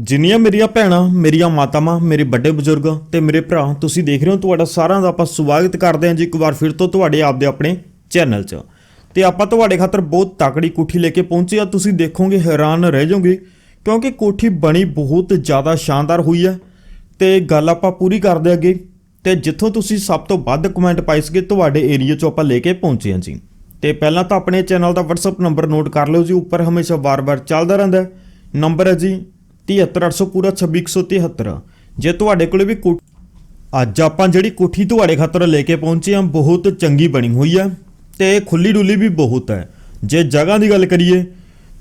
ਜਿੰਨੀਆਂ ਮੇਰੀਆਂ ਭੈਣਾਂ, ਮੇਰੀਆਂ ਮਾਤਾਵਾਂ, ਮੇਰੇ ਵੱਡੇ ਬਜ਼ੁਰਗ ਤੇ ਮੇਰੇ ਭਰਾ, ਤੁਸੀਂ ਦੇਖ ਰਹੇ ਹੋ ਤੁਹਾਡਾ ਸਾਰਿਆਂ ਦਾ ਆਪਾਂ ਸਵਾਗਤ ਕਰਦੇ ਹਾਂ ਜੀ ਇੱਕ ਵਾਰ ਫਿਰ ਤੋਂ ਤੁਹਾਡੇ ਆਪਦੇ ਆਪਣੇ ਚੈਨਲ 'ਚ। ਤੇ ਆਪਾਂ ਤੁਹਾਡੇ ਖਾਤਰ ਬਹੁਤ ਤਕੜੀ ਕੋਠੀ ਲੈ ਕੇ ਪਹੁੰਚੇ ਆ ਤੁਸੀਂ ਦੇਖੋਗੇ, ਹੈਰਾਨ ਰਹਿ ਜਾਓਗੇ, ਕਿਉਂਕਿ ਕੋਠੀ ਬਣੀ ਬਹੁਤ ਜ਼ਿਆਦਾ ਸ਼ਾਨਦਾਰ ਹੋਈ ਹੈ। ਤੇ ਗੱਲ ਆਪਾਂ ਪੂਰੀ ਕਰਦੇ ਅੱਗੇ, ਤੇ ਜਿੱਥੋਂ ਤੁਸੀਂ ਸਭ ਤੋਂ ਵੱਧ ਕਮੈਂਟ ਪਾਈ ਸੀਗੇ, ਤੁਹਾਡੇ ਏਰੀਆ 'ਚੋਂ ਆਪਾਂ ਲੈ ਕੇ ਪਹੁੰਚੇ ਹਾਂ ਜੀ। ਤੇ ਪਹਿਲਾਂ ਤਾਂ ਆਪਣੇ ਚੈਨਲ ਦਾ WhatsApp ਨੰਬਰ ਨੋਟ ਕਰ ਲਿਓ ਜੀ, ਉੱਪਰ ਹਮੇਸ਼ਾ ਵਾਰ-ਵਾਰ ਚੱਲਦਾ ਰਹਿੰਦਾ ਨੰਬਰ ਹੈ ਜੀ 73800 ਪੂਰਾ 26173 ਜੇ ਤੁਹਾਡੇ ਕੋਲੇ ਵੀ ਕੋਠ ਅੱਜ ਆਪਾਂ ਜਿਹੜੀ ਕੋਠੀ ਤੁਹਾਡੇ ਖਾਤਰ ਲੈ ਕੇ ਪਹੁੰਚੇ ਹਾਂ, ਬਹੁਤ ਚੰਗੀ ਬਣੀ ਹੋਈ ਹੈ ਤੇ ਖੁੱਲੀ ਡੁੱਲੀ ਵੀ ਬਹੁਤ ਹੈ। ਜੇ ਜਗ੍ਹਾ ਦੀ ਗੱਲ ਕਰੀਏ,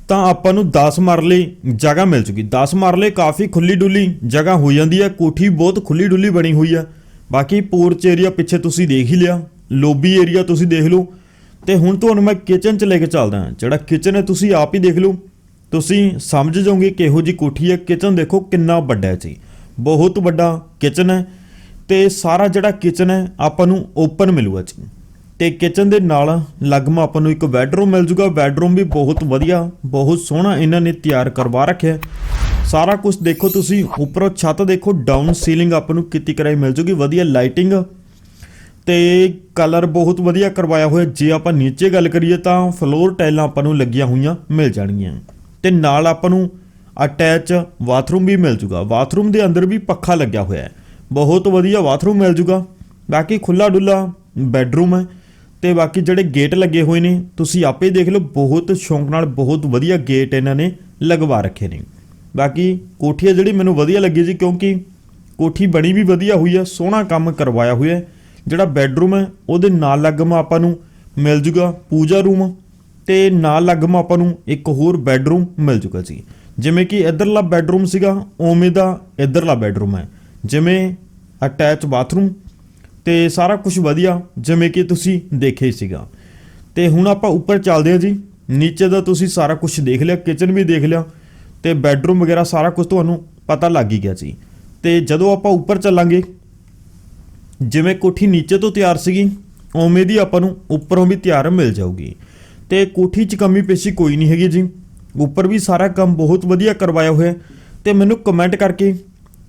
ਤਾਂ ਆਪਾਂ ਨੂੰ 10 ਮਰਲੇ ਜਗ੍ਹਾ ਮਿਲ ਚੁੱਕੀ। 10 ਮਰਲੇ ਕਾਫੀ ਖੁੱਲੀ ਡੁੱਲੀ, ਜਗ੍ਹਾ ਹੋ ਜਾਂਦੀ ਹੈ। ਕੋਠੀ ਬਹੁਤ ਖੁੱਲੀ ਡੁੱਲੀ ਬਣੀ ਹੋਈ ਹੈ। ਬਾਕੀ ਪੋਰਚ ਏਰੀਆ ਪਿੱਛੇ ਤੁਸੀਂ ਦੇਖ ਹੀ ਲਿਆ, ਲੋਬੀ ਏਰੀਆ ਤੁਸੀਂ ਦੇਖ ਲਓ। ਤੇ ਹੁਣ ਤੁਹਾਨੂੰ ਮੈਂ ਕਿਚਨ 'ਚ ਲੈ ਕੇ ਚੱਲਦਾ ਹਾਂ। ਜਿਹੜਾ ਕਿਚਨ ਹੈ, ਤੁਸੀਂ ਆਪ ਹੀ ਦੇਖ ਲਓ। ਤੁਸੀਂ ਸਮਝ ਜਾਓਗੇ ਕਿਹੋ ਜੀ ਕੋਠੀ ਹੈ ਕਿਚਨ ਦੇਖੋ ਕਿੰਨਾ ਵੱਡਾ ਹੈ ਜੀ। ਬਹੁਤ ਵੱਡਾ ਕਿਚਨ ਹੈ ਤੇ ਸਾਰਾ ਜਿਹੜਾ ਕਿਚਨ ਹੈ, ਆਪਾਂ ਨੂੰ ਓਪਨ ਮਿਲੂਗਾ ਜੀ। ਤੇ ਕਿਚਨ ਦੇ ਨਾਲ ਲੱਗਮਾ ਆਪਾਂ ਨੂੰ ਇੱਕ ਬੈੱਡਰੂਮ ਮਿਲ ਜੂਗਾ। ਬੈੱਡਰੂਮ ਵੀ ਬਹੁਤ ਵਧੀਆ, ਬਹੁਤ ਸੋਹਣਾ ਇਹਨਾਂ ਨੇ ਤਿਆਰ ਕਰਵਾ ਰੱਖਿਆ। ਸਾਰਾ ਕੁਝ ਦੇਖੋ ਤੁਸੀਂ, ਉੱਪਰੋਂ ਛੱਤ ਦੇਖੋ ਡਾਊਨ ਸੀਲਿੰਗ ਆਪਾਂ ਨੂੰ ਕੀਤੀ ਕਰਾਈ ਮਿਲ ਜੂਗੀ, ਵਧੀਆ ਲਾਈਟਿੰਗ ਤੇ ਕਲਰ ਬਹੁਤ ਵਧੀਆ ਕਰਵਾਇਆ ਹੋਇਆ। ਜੇ ਆਪਾਂ ਨੀਚੇ ਗੱਲ ਕਰੀਏ ਤਾਂ ਫਲੋਰ ਟਾਈਲਾਂ ਆਪਾਂ ਨੂੰ ਲੱਗੀਆਂ ਹੋਈਆਂ ਮਿਲ ਜਾਣਗੀਆਂ। ਤੇ ਨਾਲ ਆਪਾਂ ਨੂੰ ਅਟੈਚ ਬਾਥਰੂਮ ਵੀ ਮਿਲ ਜੂਗਾ। ਬਾਥਰੂਮ ਦੇ ਅੰਦਰ ਵੀ ਪੱਖਾ ਲੱਗਿਆ ਹੋਇਆ ਹੈ। ਬਹੁਤ ਵਧੀਆ ਬਾਥਰੂਮ ਮਿਲ ਜੂਗਾ। ਬਾਕੀ ਖੁੱਲਾ ਡੁੱਲਾ ਬੈੱਡਰੂਮ ਹੈ ਤੇ ਬਾਕੀ ਜਿਹੜੇ ਗੇਟ ਲੱਗੇ ਹੋਏ ਨੇ, ਤੁਸੀਂ ਆਪੇ ਦੇਖ ਲਓ, ਬਹੁਤ ਸ਼ੌਂਕ ਨਾਲ ਬਹੁਤ ਵਧੀਆ ਗੇਟ ਇਹਨਾਂ ਨੇ ਲਗਵਾ ਰੱਖੇ ਨੇ। ਬਾਕੀ ਕੋਠੀ ਹੈ ਜਿਹੜੀ ਮੈਨੂੰ ਵਧੀਆ ਲੱਗੀ ਜੀ ਕਿਉਂਕਿ ਕੋਠੀ ਬਣੀ ਵੀ ਵਧੀਆ ਹੋਈ ਹੈ, ਸੋਹਣਾ ਕੰਮ ਕਰਵਾਇਆ ਹੋਇਆ ਹੈ। ਜਿਹੜਾ ਬੈੱਡਰੂਮ ਹੈ, ਉਹਦੇ ਨਾਲ ਲੱਗਮ ਆਪਾਂ ਨੂੰ ਮਿਲ ਜੂਗਾ ਪੂਜਾ ਰੂਮ ਤੇ ਨਾਲ ਲੱਗਮ ਆਪਾਂ ਨੂੰ ਇੱਕ ਹੋਰ ਬੈੱਡਰੂਮ ਮਿਲ ਚੁੱਕਾ ਜੀ ਜਿਵੇਂ ਕਿ ਇਧਰਲਾ ਬੈੱਡਰੂਮ ਸੀਗਾ, ਉਵੇਂ ਦਾ ਇਧਰਲਾ ਬੈੱਡਰੂਮ ਹੈ। ਜਿਵੇਂ ਅਟੈਚ ਬਾਥਰੂਮ ਤੇ ਸਾਰਾ ਕੁਝ ਵਧੀਆ, ਜਿਵੇਂ ਕਿ ਤੁਸੀਂ ਦੇਖਿਆ ਹੀ ਸੀਗਾ। ਤੇ ਹੁਣ ਆਪਾਂ ਉੱਪਰ ਚੱਲਦੇ ਹਾਂ ਜੀ। ਨੀਚੇ ਦਾ ਤੁਸੀਂ ਸਾਰਾ ਕੁਝ ਦੇਖ ਲਿਆ ਕਿਚਨ ਵੀ ਦੇਖ ਲਿਆ ਤੇ ਬੈੱਡਰੂਮ ਵਗੈਰਾ ਸਾਰਾ ਕੁਝ ਤੁਹਾਨੂੰ ਪਤਾ ਲੱਗ ਹੀ ਗਿਆ ਜੀ ਤੇ ਜਦੋਂ ਆਪਾਂ ਉੱਪਰ ਚੱਲਾਂਗੇ, ਜਿਵੇਂ ਕੋਠੀ ਨੀਚੇ ਤੋਂ ਤਿਆਰ ਸੀਗੀ, ਉਵੇਂ ਦੀ ਆਪਾਂ ਨੂੰ ਉੱਪਰੋਂ ਵੀ ਤਿਆਰ ਮਿਲ ਜਾਊਗੀ। ਤੇ ਕੋਠੀ 'ਚ ਕਮੀ ਪੇਸ਼ੀ ਕੋਈ ਨਹੀਂ ਹੈਗੀ ਜੀ। ਉੱਪਰ ਵੀ ਸਾਰਾ ਕੰਮ ਬਹੁਤ ਵਧੀਆ ਕਰਵਾਇਆ ਹੋਇਆ ਹੈ ਤੇ ਮੈਨੂੰ ਕਮੈਂਟ ਕਰਕੇ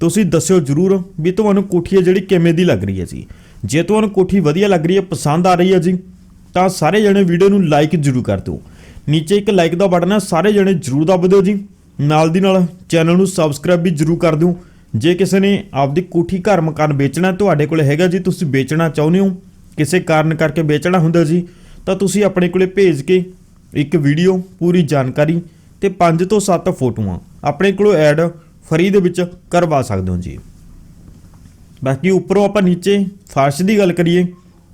ਤੁਸੀਂ ਦੱਸਿਓ ਜਰੂਰ ਵੀ ਤੁਹਾਨੂੰ ਕੋਠੀ ਹੈ ਜਿਹੜੀ ਕਿਵੇਂ ਦੀ ਲੱਗ ਰਹੀ ਹੈ ਜੀ। ਜੇ ਤੁਹਾਨੂੰ ਕੋਠੀ ਵਧੀਆ ਲੱਗ ਰਹੀ ਹੈ, ਪਸੰਦ ਆ ਰਹੀ ਹੈ ਜੀ, ਤਾਂ ਸਾਰੇ ਜਣੇ ਵੀਡੀਓ ਨੂੰ ਲਾਈਕ ਜਰੂਰ ਕਰ ਦਿਓ। ਨੀਚੇ ਇੱਕ ਲਾਈਕ ਦਾ ਬਟਨ ਹੈ, ਸਾਰੇ ਜਣੇ ਜਰੂਰ ਦਬਾ ਦਿਓ ਜੀ। ਨਾਲ ਦੀ ਨਾਲ ਚੈਨਲ ਨੂੰ ਸਬਸਕ੍ਰਾਈਬ ਵੀ ਜਰੂਰ ਕਰ ਦਿਓ। ਜੇ ਕਿਸੇ ਨੇ ਆਪਦੀ ਕੋਠੀ ਘਰ ਮਕਾਨ ਵੇਚਣਾ ਤੁਹਾਡੇ ਕੋਲ ਹੈਗਾ ਜੀ, ਤੁਸੀਂ ਵੇਚਣਾ ਚਾਹੁੰਦੇ ਹੋ, ਕਿਸੇ ਕਾਰਨ ਕਰਕੇ ਵੇਚਣਾ ਹੁੰਦਾ ਜੀ ਤਾਂ ਤੁਸੀਂ ਆਪਣੇ ਕੋਲੇ ਭੇਜ ਕੇ ਇੱਕ ਵੀਡੀਓ, ਪੂਰੀ ਜਾਣਕਾਰੀ ਤੇ 5 ਤੋਂ 7 ਫੋਟੋਆਂ ਆਪਣੇ ਕੋਲੋਂ ਐਡ ਫਰੀ ਦੇ ਵਿੱਚ ਕਰਵਾ ਸਕਦੇ ਹੋ ਜੀ। ਬਾਕੀ ਉੱਪਰੋਂ ਆਪਾਂ ਨੀਚੇ ਫਰਸ਼ ਦੀ ਗੱਲ ਕਰੀਏ,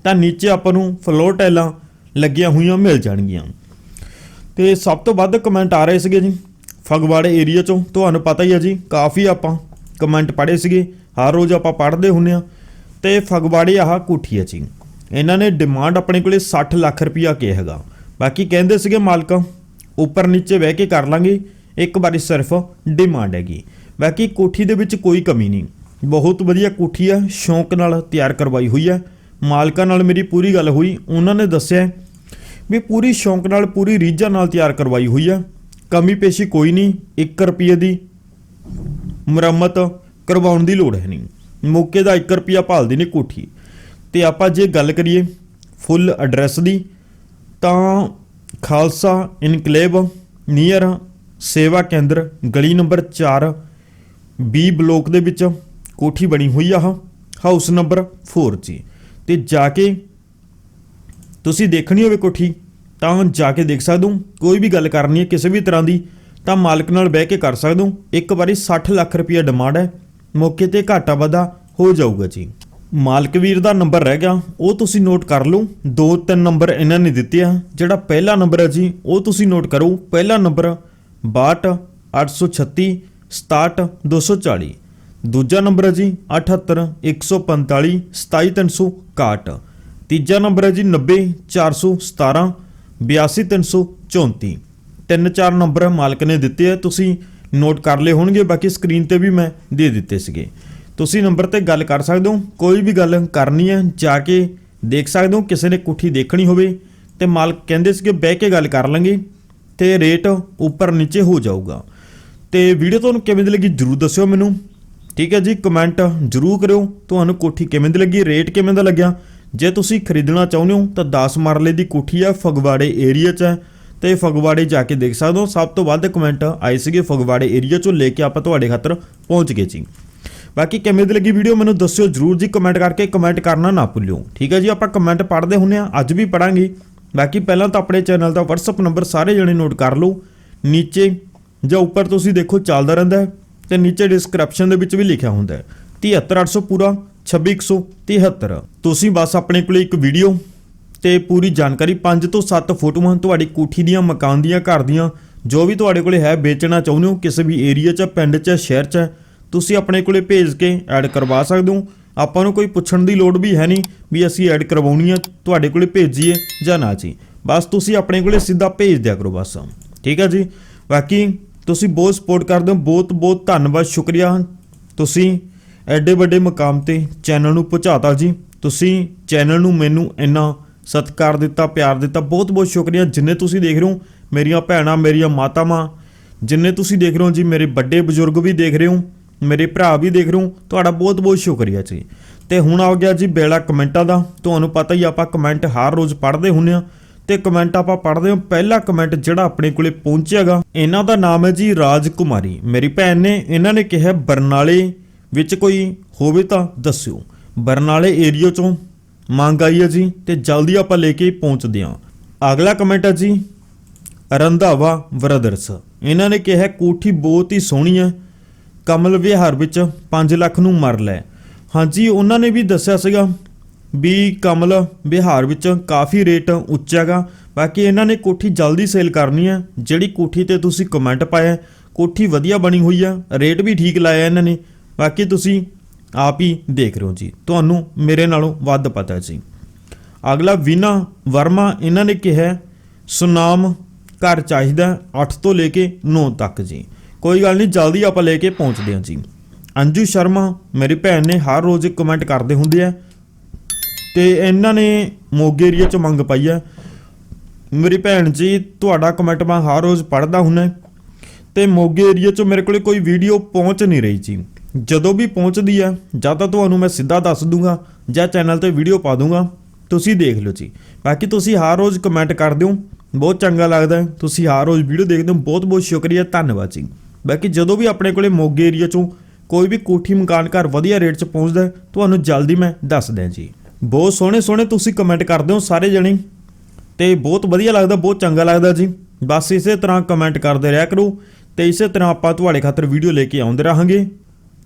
ਤਾਂ ਨੀਚੇ ਆਪਾਂ ਨੂੰ ਫਲੋਰ ਟਾਈਲਾਂ ਲੱਗੀਆਂ ਹੋਈਆਂ ਮਿਲ ਜਾਣਗੀਆਂ। ਤੇ ਸਭ ਤੋਂ ਵੱਧ ਕਮੈਂਟ ਆ ਰਹੇ ਸੀਗੇ ਜੀ, ਫਗਵਾੜੇ ਏਰੀਆ ਚੋਂ, ਤੁਹਾਨੂੰ ਪਤਾ ਹੀ ਹੈ ਜੀ, ਕਾਫੀ ਆਪਾਂ ਕਮੈਂਟ ਪੜ੍ਹੇ ਸੀਗੇ, ਹਰ ਰੋਜ਼ ਆਪਾਂ ਪੜ੍ਹਦੇ ਹੁੰਨੇ ਆ ਤੇ ਫਗਵਾੜੇ ਆਹ ਕੋਠੀ ਹੈ ਜੀ। ਇਹਨਾਂ ਨੇ ਡਿਮਾਂਡ ਆਪਣੇ ਕੋਲੇ 60 ਲੱਖ ਰੁਪਇਆ ਕਿਹਾ ਹੈਗਾ। ਬਾਕੀ ਕਹਿੰਦੇ ਸੀਗੇ, ਮਾਲਕ, ਉੱਪਰ ਨੀਚੇ ਬਹਿ ਕੇ ਕਰ ਲਾਂਗੇ। ਇੱਕ ਵਾਰੀ ਸਿਰਫ ਡਿਮਾਂਡ ਹੈਗੀ। ਬਾਕੀ ਕੋਠੀ ਦੇ ਵਿੱਚ ਕੋਈ ਕਮੀ ਨਹੀਂ। ਬਹੁਤ ਵਧੀਆ ਕੋਠੀ ਹੈ ਸ਼ੌਂਕ ਨਾਲ ਤਿਆਰ ਕਰਵਾਈ ਹੋਈ ਹੈ ਮਾਲਕਾਂ ਨਾਲ ਮੇਰੀ ਪੂਰੀ ਗੱਲ ਹੋਈ। ਉਹਨਾਂ ਨੇ ਦੱਸਿਆ ਵੀ ਪੂਰੀ ਸ਼ੌਂਕ ਨਾਲ, ਪੂਰੀ ਰੀਝਾਂ ਨਾਲ ਤਿਆਰ ਕਰਵਾਈ ਹੋਈ ਹੈ ਕਮੀ ਪੇਸ਼ੀ ਕੋਈ ਨਹੀਂ। 1 ਰੁਪਏ ਦੀ ਮੁਰੰਮਤ ਕਰਵਾਉਣ ਦੀ ਲੋੜ ਹੈ ਨਹੀਂ। ਮੌਕੇ ਦਾ 1 ਰੁਪਿਆ ਭਾਲਦੀ ਨਹੀਂ ਕੋਠੀ। ਤੇ ਆਪਾਂ ਜੇ ਗੱਲ ਕਰੀਏ ਫੁੱਲ ਐਡਰੈਸ ਦੀ, ਤਾਂ ਖਾਲਸਾ ਇਨਕਲੇਵ ਨੀਅਰ ਸੇਵਾ ਕੇਂਦਰ, ਗਲੀ ਨੰਬਰ 4 ਬੀ ਬਲੋਕ ਦੇ ਵਿੱਚ ਕੋਠੀ ਬਣੀ ਹੋਈ ਆ ਆਹ ਹਾਊਸ ਨੰਬਰ 4 ਜੀ। ਤੇ ਜਾ ਕੇ ਤੁਸੀਂ ਦੇਖਣੀ ਹੋਵੇ ਕੋਠੀ, ਤਾਂ ਜਾ ਕੇ ਦੇਖ ਸਕਦੇ ਹੋ, ਕੋਈ ਵੀ ਗੱਲ ਕਰਨੀ ਹੈ ਕਿਸੇ ਵੀ ਤਰ੍ਹਾਂ ਦੀ, ਤਾਂ ਮਾਲਕ ਨਾਲ ਬਹਿ ਕੇ ਕਰ ਸਕਦੇ ਹੋ। ਇੱਕ ਵਾਰੀ 60 ਲੱਖ ਰੁਪਏ ਡਿਮਾਂਡ ਹੈ, ਮੌਕੇ ਤੇ ਘਾਟਾ ਵਾਧਾ ਹੋ ਜਾਊਗਾ ਜੀ। ਮਾਲਕ ਵੀਰ ਦਾ ਨੰਬਰ ਰਹਿ ਗਿਆ, ਉਹ ਤੁਸੀਂ ਨੋਟ ਕਰ ਲਓ। ਦੋ ਤਿੰਨ ਨੰਬਰ ਇਹਨਾਂ ਨੇ ਦਿੱਤੇ ਆ। ਜਿਹੜਾ ਪਹਿਲਾ ਨੰਬਰ ਹੈ ਜੀ, ਉਹ ਤੁਸੀਂ ਨੋਟ ਕਰੋ। ਪਹਿਲਾ ਨੰਬਰ 62 836 67 240 ਦੂਜਾ ਨੰਬਰ ਹੈ ਜੀ 78 145 27361 ਤੀਜਾ ਨੰਬਰ ਹੈ ਜੀ 90 417 82334 ਤਿੰਨ ਚਾਰ ਨੰਬਰ ਮਾਲਕ ਨੇ ਦਿੱਤੇ ਆ, ਤੁਸੀਂ ਨੋਟ ਕਰ ਲਏ ਹੋਣਗੇ, ਬਾਕੀ ਸਕਰੀਨ ਤੇ ਵੀ ਮੈਂ ਦੇ ਦਿੱਤੇ ਸੀਗੇ। ਤੁਸੀਂ ਨੰਬਰ ਤੇ ਗੱਲ ਕਰ ਸਕਦੇ ਹੋ। ਕੋਈ ਵੀ ਗੱਲ ਕਰਨੀ ਹੈ, ਜਾ ਕੇ ਦੇਖ ਸਕਦੇ ਹੋ। ਕਿਸੇ ਨੇ ਕੁੱਠੀ ਦੇਖਣੀ ਹੋਵੇ ਤੇ ਮਾਲਕ ਕਹਿੰਦੇ ਸੀਗੇ ਬਹਿ ਕੇ ਗੱਲ ਕਰ ਲਾਂਗੇ ਤੇ ਰੇਟ ਉੱਪਰ ਨੀਚੇ ਹੋ ਜਾਊਗਾ। ਤੇ ਵੀਡੀਓ ਤੁਹਾਨੂੰ ਕਿਵੇਂ ਦੀ ਲੱਗੀ ਜਰੂਰ ਦੱਸਿਓ ਮੈਨੂੰ। ਠੀਕ ਹੈ ਜੀ ਕਮੈਂਟ ਜਰੂਰ ਕਰਿਓ। ਤੁਹਾਨੂੰ ਕੋਠੀ ਕਿਵੇਂ ਦੀ ਲੱਗੀ, ਰੇਟ ਕਿਵੇਂ ਦਾ ਲੱਗਿਆ? ਜੇ ਤੁਸੀਂ ਖਰੀਦਣਾ ਚਾਹੁੰਦੇ ਹੋ ਤਾਂ 10 ਮਰਲੇ ਦੀ ਕੋਠੀ ਆ, ਫਗਵਾੜੇ ਏਰੀਆ 'ਚ ਹੈ। ਤੇ ਫਗਵਾੜੇ ਜਾ ਕੇ ਦੇਖ ਸਕਦੇ ਹੋ। ਸਭ ਤੋਂ ਵੱਧ ਕਮੈਂਟ ਆਏ ਸੀਗੇ ਫਗਵਾੜੇ ਏਰੀਆ 'ਚੋਂ ਲੈ ਕੇ ਆਪਾਂ ਤੁਹਾਡੇ ਖਾਤਰ ਪਹੁੰਚ ਗਏ ਜੀ। ਬਾਕੀ ਕਿਵੇਂ ਦੀ ਲੱਗੀ ਵੀਡੀਓ ਮੈਨੂੰ ਦੱਸਿਓ ਜਰੂਰ ਜੀ ਕਮੈਂਟ ਕਰਕੇ ਕਮੈਂਟ ਕਰਨਾ ਨਾ ਭੁੱਲਿਓ। ਠੀਕ ਹੈ ਜੀ, ਆਪਾਂ ਕਮੈਂਟ ਪੜ੍ਹਦੇ ਹੁੰਨੇ ਆ ਅੱਜ ਵੀ ਪੜਾਂਗੇ ਬਾਕੀ ਪਹਿਲਾਂ ਤਾਂ ਆਪਣੇ ਚੈਨਲ ਦਾ WhatsApp ਨੰਬਰ ਸਾਰੇ ਜਣੇ ਨੋਟ ਕਰ ਲਓ। ਨੀਚੇ ਜਾਂ ਉੱਪਰ ਤੁਸੀਂ ਦੇਖੋ ਚੱਲਦਾ ਰਹਿੰਦਾ ਹੈ ਤੇ ਨੀਚੇ ਡਿਸਕ੍ਰਿਪਸ਼ਨ ਦੇ ਵਿੱਚ ਵੀ ਲਿਖਿਆ ਹੁੰਦਾ ਹੈ। 73800 ਪੂਰਾ 26173 ਤੁਸੀਂ ਬਸ ਆਪਣੇ ਕੋਲੇ ਇੱਕ ਵੀਡੀਓ ਤੇ ਪੂਰੀ ਜਾਣਕਾਰੀ 5 ਤੋਂ 7 ਫੋਟੋਆਂ ਤੁਹਾਡੀ ਕੋਠੀ ਦੀਆਂ, ਮਕਾਨ ਦੀਆਂ, ਘਰ ਦੀਆਂ, ਜੋ ਵੀ ਤੁਹਾਡੇ ਕੋਲੇ ਹੈ, ਵੇਚਣਾ ਚਾਹੁੰਦੇ ਹੋ, ਕਿਸੇ ਵੀ ਏਰੀਆ 'ਚ, ਪਿੰਡ 'ਚ, ਸ਼ਹਿਰ 'ਚ ਤੁਸੀਂ ਆਪਣੇ ਕੋਲੇ ਭੇਜ ਕੇ ਐਡ ਕਰਵਾ ਸਕਦੇ ਹੋ। ਆਪਾਂ ਨੂੰ ਕੋਈ ਪੁੱਛਣ ਦੀ ਲੋੜ ਵੀ ਹੈ ਨਹੀਂ ਵੀ ਅਸੀਂ ਐਡ ਕਰਵਾਉਣੀ ਆ, ਤੁਹਾਡੇ ਕੋਲੇ ਭੇਜੀਏ ਜਾਂ ਨਾ ਜੀ। ਬਸ ਤੁਸੀਂ ਆਪਣੇ ਕੋਲੇ ਸਿੱਧਾ ਭੇਜ ਦਿਆ ਕਰੋ ਬਸ। ਠੀਕ ਹੈ ਜੀ? ਬਾਕੀ ਤੁਸੀਂ ਬਹੁਤ ਸਪੋਰਟ ਕਰਦੇ ਹੋ। ਬਹੁਤ ਬਹੁਤ ਧੰਨਵਾਦ। ਸ਼ੁਕਰੀਆ। ਤੁਸੀਂ ਐਡੇ ਵੱਡੇ ਮਕਾਮ ਤੇ ਚੈਨਲ ਨੂੰ ਪਹੁੰਚਾਤਾ ਜੀ। ਤੁਸੀਂ ਚੈਨਲ ਨੂੰ ਮੈਨੂੰ ਇੰਨਾ ਸਤਿਕਾਰ ਦਿੱਤਾ, ਪਿਆਰ ਦਿੱਤਾ। ਬਹੁਤ ਬਹੁਤ ਸ਼ੁਕਰੀਆ। ਜਿੰਨੇ ਤੁਸੀਂ ਦੇਖ ਰਹੇ ਹੋ, ਮੇਰੀਆਂ ਭੈਣਾਂ, ਮੇਰੀਆਂ ਮਾਤਾਵਾਂ, ਜਿੰਨੇ ਤੁਸੀਂ ਦੇਖ ਰਹੇ ਹੋ ਜੀ, ਮੇਰੇ ਵੱਡੇ ਬਜ਼ੁਰਗ ਵੀ ਦੇਖ ਰਹੇ ਹੋ। ਮੇਰੇ ਭਰਾ ਵੀ ਦੇਖ ਰਹੇ ਹੋ ਤੁਹਾਡਾ ਬਹੁਤ ਬਹੁਤ ਸ਼ੁਕਰੀਆ ਜੀ। ਤੇ ਹੁਣ ਆ ਗਿਆ ਜੀ ਬੇੜਾ ਕਮੈਂਟਾਂ ਦਾ। ਤੁਹਾਨੂੰ ਪਤਾ ਹੀ ਆਪਾਂ ਕਮੈਂਟ ਹਰ ਰੋਜ਼ ਪੜ੍ਹਦੇ ਹੁੰਨੇ ਆ। ਤੇ ਕਮੈਂਟ ਆਪਾਂ ਪੜ੍ਹਦੇ ਹਾਂ, ਪਹਿਲਾ ਕਮੈਂਟ ਜਿਹੜਾ ਆਪਣੇ ਕੋਲੇ ਪਹੁੰਚਿਆਗਾ ਇਹਨਾਂ ਦਾ ਨਾਮ ਹੈ ਜੀ ਰਾਜ ਕੁਮਾਰੀ ਮੇਰੀ ਭੈਣ ਨੇ, ਇਹਨਾਂ ਨੇ ਕਿਹਾ ਬਰਨਾਲੇ ਵਿੱਚ ਕੋਈ ਹੋਵੇ ਤਾਂ ਦੱਸਿਓ। ਬਰਨਾਲੇ ਏਰੀਆ ਚੋਂ ਮੰਗ ਆਈ ਹੈ ਜੀ, ਤੇ ਜਲਦੀ ਆਪਾਂ ਲੈ ਕੇ ਪਹੁੰਚਦੇ ਹਾਂ। ਅਗਲਾ ਕਮੈਂਟ ਹੈ ਜੀ, ਰੰਧਾਵਾ ਬ੍ਰਦਰਸ ਇਹਨਾਂ ਨੇ ਕਿਹਾ ਕੋਠੀ ਬਹੁਤ ਹੀ ਸੋਹਣੀ ਹੈ ਕਮਲ ਵਿਹਾਰ ਵਿੱਚ 5 ਲੱਖ ਨੂੰ ਮਰ ਲੈ ਹਾਂਜੀ, ਉਹਨਾਂ ਨੇ ਵੀ ਦੱਸਿਆ ਸੀਗਾ ਵੀ ਕਮਲ ਵਿਹਾਰ ਵਿੱਚ ਕਾਫੀ ਰੇਟ ਉੱਚਾ ਹੈਗਾ। ਬਾਕੀ ਇਹਨਾਂ ਨੇ ਕੋਠੀ ਜਲਦੀ ਸੇਲ ਕਰਨੀ ਹੈ। ਜਿਹੜੀ ਕੋਠੀ ਤੇ ਤੁਸੀਂ ਕਮੈਂਟ ਪਾਇਆ, ਕੋਠੀ ਵਧੀਆ ਬਣੀ ਹੋਈ ਆ ਰੇਟ ਵੀ ਠੀਕ ਲਾਇਆ ਇਹਨਾਂ ਨੇ। ਬਾਕੀ ਤੁਸੀਂ ਆਪ ਹੀ ਦੇਖ ਰਹੇ ਹੋ ਜੀ। ਤੁਹਾਨੂੰ ਮੇਰੇ ਨਾਲੋਂ ਵੱਧ ਪਤਾ ਜੀ। ਅਗਲਾ ਵੀਨਾ ਵਰਮਾ, ਇਹਨਾਂ ਨੇ ਕਿਹਾ, ਸੁਨਾਮ ਘਰ ਚਾਹੀਦਾ 8 ਤੋਂ ਲੈ ਕੇ 9 ਤੱਕ ਜੀ। ਕੋਈ ਗੱਲ ਨਹੀਂ, ਜਲਦੀ ਆਪਾਂ ਲੈ ਕੇ ਪਹੁੰਚਦੇ ਹਾਂ ਜੀ। ਅੰਜੂ ਸ਼ਰਮਾ, ਮੇਰੀ ਭੈਣ ਨੇ ਹਰ ਰੋਜ਼ ਕਮੈਂਟ ਕਰਦੇ ਹੁੰਦੇ ਆ। ਤੇ ਇਹਨਾਂ ਨੇ ਮੋਗੇ ਏਰੀਆ ਚ ਮੰਗ ਪਾਈ ਆ। ਮੇਰੀ ਭੈਣ ਜੀ, ਤੁਹਾਡਾ ਕਮੈਂਟ ਮੈਂ ਹਰ ਰੋਜ਼ ਪੜ੍ਹਦਾ ਹੁੰਨਾ ਤੇ ਮੋਗੇ ਏਰੀਆ ਚ ਮੇਰੇ ਕੋਲੇ ਕੋਈ ਵੀਡੀਓ ਪਹੁੰਚ ਨਹੀਂ ਰਹੀ ਜੀ। ਜਦੋਂ ਵੀ ਪਹੁੰਚਦੀ ਆ, ਜਾਂ ਤਾਂ ਤੁਹਾਨੂੰ ਮੈਂ ਸਿੱਧਾ ਦੱਸ ਦੂੰਗਾ, ਜਾਂ ਚੈਨਲ ਤੇ ਵੀਡੀਓ ਪਾ ਦੂੰਗਾ, ਤੁਸੀਂ ਦੇਖ ਲਓ ਜੀ। ਬਾਕੀ ਤੁਸੀਂ ਹਰ ਰੋਜ਼ ਕਮੈਂਟ ਕਰਦੇ ਹੋ, ਬਹੁਤ ਚੰਗਾ ਲੱਗਦਾ। ਤੁਸੀਂ ਹਰ ਰੋਜ਼ ਵੀਡੀਓ ਦੇਖਦੇ ਹੋ ਬਹੁਤ ਬਹੁਤ ਸ਼ੁਕਰੀਆ, ਧੰਨਵਾਦ ਜੀ। ਬਾਕੀ ਜਦੋਂ ਵੀ ਆਪਣੇ ਕੋਲੇ ਮੋਗੇ ਏਰੀਆ ਚੋਂ ਕੋਈ ਵੀ ਕੋਠੀ ਮਕਾਨ ਘਰ ਵਧੀਆ ਰੇਟ 'ਚ ਪਹੁੰਚਦਾ ਤੁਹਾਨੂੰ ਜਲਦੀ ਮੈਂ ਦੱਸ ਦਿਆਂ ਜੀ। ਬਹੁਤ ਸੋਹਣੇ ਸੋਹਣੇ ਤੁਸੀਂ ਕਮੈਂਟ ਕਰਦੇ ਹੋ ਸਾਰੇ ਜਣੇ। ਤੇ ਬਹੁਤ ਵਧੀਆ ਲੱਗਦਾ, ਬਹੁਤ ਚੰਗਾ ਲੱਗਦਾ ਜੀ। ਬਸ ਇਸੇ ਤਰ੍ਹਾਂ ਕਮੈਂਟ ਕਰਦੇ ਰਿਹਾ ਕਰੋ ਤੇ ਇਸੇ ਤਰ੍ਹਾਂ ਆਪਾਂ ਤੁਹਾਡੇ ਖਾਤਰ ਵੀਡੀਓ ਲੈ ਕੇ ਆਉਂਦੇ ਰਹਾਂਗੇ।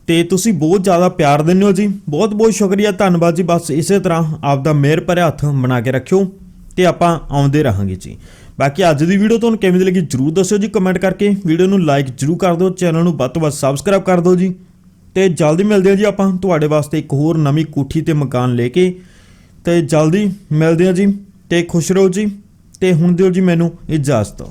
ਤੇ ਤੁਸੀਂ ਬਹੁਤ ਜ਼ਿਆਦਾ ਪਿਆਰ ਦਿੰਦੇ ਹੋ ਜੀ। ਬਹੁਤ ਬਹੁਤ ਸ਼ੁਕਰੀਆ, ਧੰਨਵਾਦ ਜੀ। ਬਸ ਇਸੇ ਤਰ੍ਹਾਂ ਆਪਦਾ ਮਿਹਰ ਭਰਿਆ ਹੱਥ ਬਣਾ ਕੇ ਰੱਖਿਓ ਤੇ ਆਪਾਂ ਆਉਂਦੇ ਰਹਾਂਗੇ ਜੀ। ਬਾਕੀ ਅੱਜ ਦੀ ਵੀਡੀਓ ਤੁਹਾਨੂੰ ਕਿਵੇਂ ਦੀ ਲੱਗੀ ਜਰੂਰ ਦੱਸਿਓ ਜੀ ਕਮੈਂਟ ਕਰਕੇ। ਵੀਡੀਓ ਨੂੰ ਲਾਈਕ ਜਰੂਰ ਕਰ ਦਿਓ ਚੈਨਲ ਨੂੰ ਵੱਧ ਤੋਂ ਵੱਧ ਸਬਸਕ੍ਰਾਈਬ ਕਰ ਦਿਓ ਜੀ। ਤੇ ਜਲਦੀ ਮਿਲਦੇ ਹਾਂ ਜੀ ਆਪਾਂ ਤੁਹਾਡੇ ਵਾਸਤੇ ਇੱਕ ਹੋਰ ਨਵੀਂ ਕੋਠੀ ਤੇ ਮਕਾਨ ਲੈ ਕੇ। ਤੇ ਜਲਦੀ ਮਿਲਦੇ ਹਾਂ ਜੀ, ਤੇ ਖੁਸ਼ ਰਹੋ ਜੀ, ਤੇ ਹੁਣ ਦਿਓ ਜੀ ਮੈਨੂੰ ਇਜਾਜ਼ਤ।